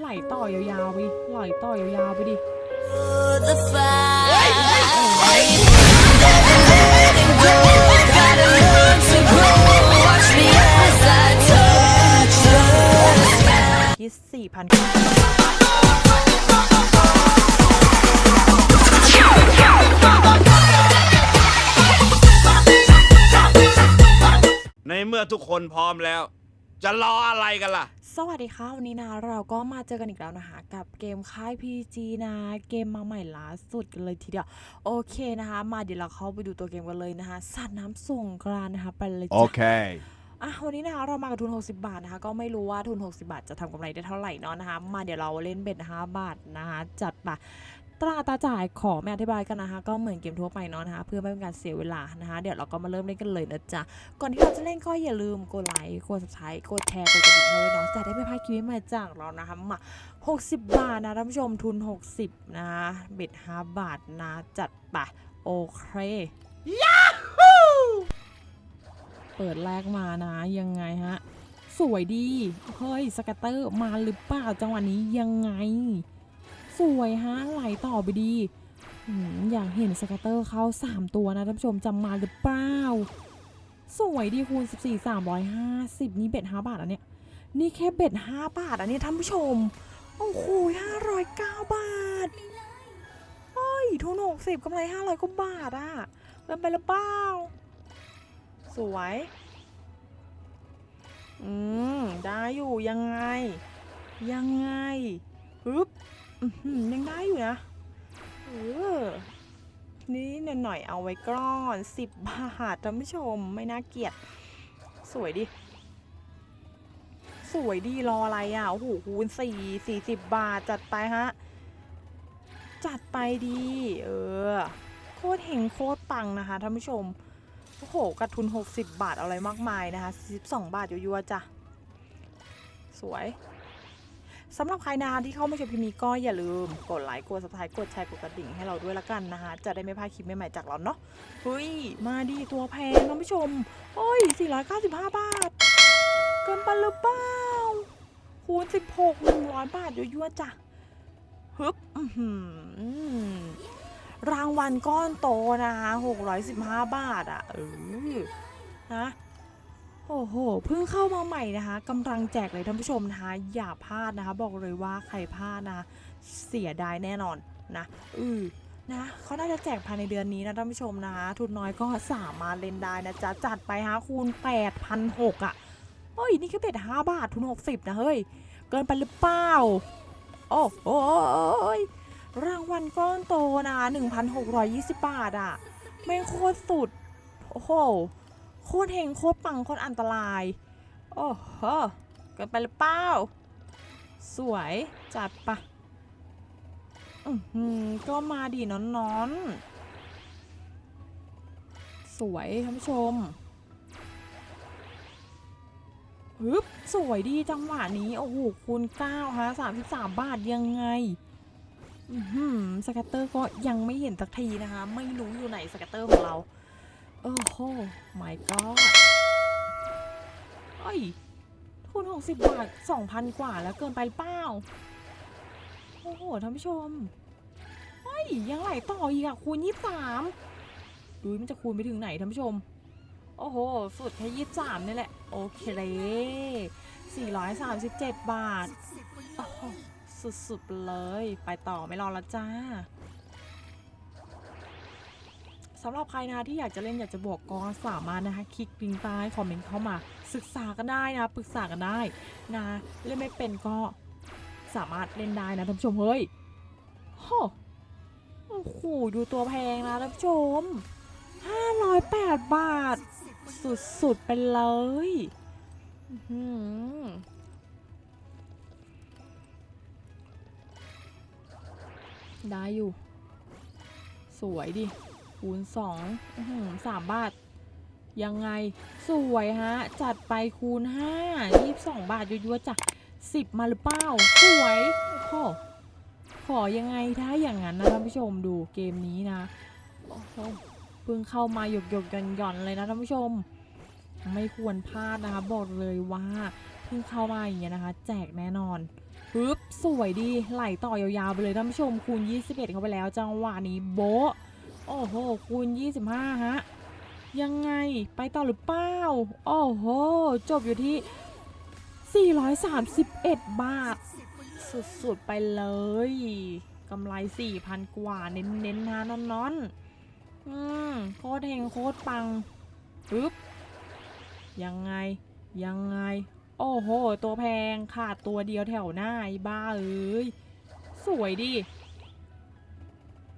ไหลต่อยาวๆไปดิไหลต่อยาวๆไปดิ the fight. Letting go, gotta learn to grow. Watch me as I touch the sky. คิดสี่พันในเมื่อทุกคนพร้อมแล้ว จะรออะไรกันล่ะ สวัสดีค่ะ วันนี้นะเราก็มาเจอกันอีกแล้วนะคะ กับเกมค่าย PG นะเกมมาใหม่ล่าสุดกันเลยทีเดียว โอเคนะคะ มาเดี๋ยวเราเข้าไปดูตัวเกมกันเลยนะคะสัตว์น้ำส่งกรานต์นะคะไปเลยจ้ะ Okay. อะวันนี้นะคะเรามากับทุน 60 บาทนะคะ ก็ไม่รู้ว่าทุน 60 บาทจะทำกำไรได้เท่าไหร่เนาะนะคะ มาเดี๋ยวเราเล่นเบ็ด5บาทนะคะ จัดไป ตราตาจ่ายขอไม่อธิบายกันนะคะ ก็เหมือนเกมทั่วไปเนาะนะคะ เพื่อไม่เป็นการเสียเวลานะคะ เดี๋ยวเราก็มาเริ่มเล่นกันเลยนะจ๊ะ ก่อนที่เราจะเล่นก็อย่าลืมกดไลค์ กด subscribe กดแชร์ กดกระดิ่งให้ด้วยเนาะ จะได้ไม่พลาดคลิปใหม่จากเรานะคะ มา 60 บาทนะท่านผู้ชม ทุน 60 นะเบ็ด5บาทนะ จัดไปโอเคเปิดแรกมานะ ยังไงฮะ สวยดี เฮ้ย สกัตเตอร์มาหรือเปล่าจังหวะนี้ยังไง สวยฮะไหลต่อไปดี อยากเห็นสกัตเตอร์เข้า 3 ตัวนะท่านผู้ชมจะมาหรือเปล่า สวยดีคูณ 14 350 นี่เบ็ด5บาทอันเนี้ยนี่แค่เบ็ด5บาทอันเนี้ยท่านผู้ชม โอ้โห509 บาทเฮ้ยทุน60กำไร500กว่าบาทอะเกินไปหรือเปล่าสวยอืม ได้อยู่ยังไง ยังไง ยังได้อยู่นะเออนี่หน่อยเอาไว้ก่อนสิบบาทท่านผู้ชมไม่น่าเกลียด สวยดิ สวยดีรออะไรอะ โอ้โหคูณสี่สี่สิบบาทจัดไปฮะ จัดไปดี เออ โคตรเฮงโคตรปังนะคะท่านผู้ชม โอ้โหกระทุน 60 บาทอะไรมากมายนะคะ 12 บาทยัวๆจ้ะ สวย สำหรับใครนะคะที่เข้ามาชมคลิปนี้ก็อย่าลืมกดไลค์กด subscribe กดแชร์กดกระดิ่งให้เราด้วยละกันนะคะ จะได้ไม่พลาดคลิปใหม่ๆจากเราเนาะเฮ้ยมาดีตัวแพงท่านผู้ชมเฮ้ย 495 บาท เกินไปหรือเปล่าคูณ 16 100 บาทยัวๆจ้ะฮึบอือหือรางวัลก้อนโตนะคะ615 บาทอะ่ะเออนะ โอ้โห เพิ่งเข้ามาใหม่นะคะกำลังแจกเลยท่านผู้ชมนะคะ อย่าพลาดนะคะ บอกเลยว่าใครพลาดนะคะเสียดายแน่นอนนะอือนะเขาน่าจะแจกภายในเดือนนี้นะท่านผู้ชมนะคะทุนน้อยก็สามารถเล่นได้นะจ๊ะ จัดไปฮะคูณ 8,600อะเฮ้ย นี่แค่เป็ด5บาททุน 60 นะ เฮ้ย เกินไปหรือเปล่า โอ้โอ้ยรางวัลก้อนโตนะ 1,620 บาทอะแม่งโคตรสุด โอ้โหโคตรเฮงโคตรปังโคตรอันตราย โอ้โหเกินไปหรือเปล่า สวยจัดปะอือหือก็มาดีนอนนอนๆ สวยท่านผู้ชมฮึบสวยดีจังหวะนี้ โอ้โหคูณ9ฮะ33บาทยังไงอือหือสกัตเตอร์ก็ยังไม่เห็นสักทีนะคะ ไม่รู้อยู่ไหนสกัตเตอร์ของเรา โอ้โห my god เอ้ย ทุน 60 บาท 2,000 กว่าแล้วเกินไปเปล่า โอ้โห ท่านผู้ชมเฮ้ย ยังไหลต่ออีกอะคูณ 23 ดูมันจะคูณไปถึงไหน ท่านผู้ชม โอ้โห สุดแค่ 23 นี่แหละ โอเค 437 บาท โอ้โห สุดๆ เลย ไปต่อไม่รอแล้วจ้า สำหรับใครนะที่อยากจะเล่นอยากจะบวกก็สามารถนะคะคลิกลิงก์ใต้คอมเมนต์เข้ามา ศึกษากันได้นะปรึกษากันได้นะเล่นไม่เป็นก็สามารถเล่นได้นะท่านผู้ชมเฮ้ยโหโอ้โหดูตัวแพงนะท่านผู้ชม 508 บาท สุดๆไปเลยได้อยู่ สวยดิ คูณสองหือสามบาท ยังไงสวยฮะ จัดไปคูณห้ายี่สองบาทยั่วๆจ้ะสิบมาหรือเปล่า สวยโอ้โหขอยังไงถ้าอย่างนั้นนะท่านผู้ชมดูเกมนี้นะโอ้โหเพิ่งเข้ามาหยกหยกหย่อนหย่อนเลยนะท่านผู้ชม ไม่ควรพลาดนะคะบอกเลยว่าเพิ่งเข้ามาอย่างเงี้ยนะคะ แจกแน่นอนฮึบสวยดีไหลต่อยาวๆไปเลยท่านผู้ชมคูณ 21 เข้าไปแล้ว จังหวะนี้โบ๊ะ โอ้โห คูณ 25 ฮะ ยังไงไปต่อหรือเปล่า โอ้โห จบอยู่ที่ 431 บาท สุดๆ ไปเลยกำไร 4,000 กว่า เน้นๆนะนอนๆ อืม โคตรเฮงโคตรปังปึ๊บ ยังไง ยังไง โอ้โห ตัวแพงขาดตัวเดียวแถวหน้าไอ้บ้าเอ้ย สวยดิ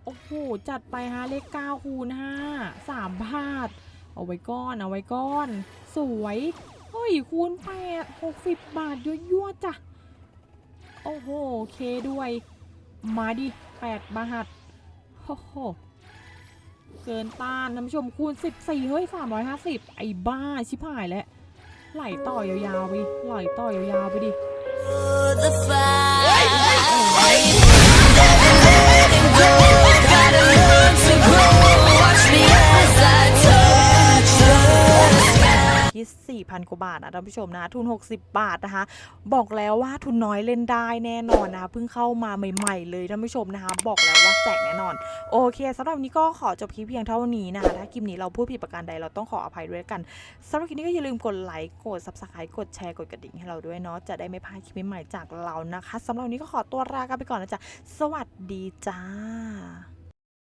โอ้โห จัดไปฮะเลข9คูณ5 3บาท เอาไว้ก้อน เอาไว้ก้อน สวย เฮ้ย คูณ8 60 บาทยั่วๆจ้ะ โอ้โห เคด้วย มาดิ 8 บาทโอ้โห เกินต้านท่านผู้ชมคูณ 14 เฮ้ย 350 ไอ้บ้า ชิบหายแล้ว ไหลต่อยาวๆไปดิไหลต่อยาวๆไปดิ the fight. Gotta learn to grow. Watch me as I touch the sky. ที่ 4,000 กว่าบาทนะท่านผู้ชมนะ ทุน 60 บาทนะคะ บอกแล้วว่าทุนน้อยเล่นได้แน่นอนนะคะเพิ่งเข้ามาใหม่ๆ เลยท่านผู้ชมนะคะ บอกแล้วว่าแจกแน่นอน โอเคสำหรับวันนี้ก็ขอจบคลิปเพียงเท่านี้นะคะ ถ้าคลิปนี้เราพูดผิดประการใดเราต้องขออภัยด้วยกันสำหรับคลิปนี้ก็อย่าลืมกดไลค์กด subscribe กดแชร์กดกระดิ่งให้เราด้วยเนาะจะได้ไม่พลาดคลิปใหม่ๆจากเรานะคะสำหรับวันนี้ก็ขอตัวลากันไปก่อนนะจ๊ะสวัสดีจ้า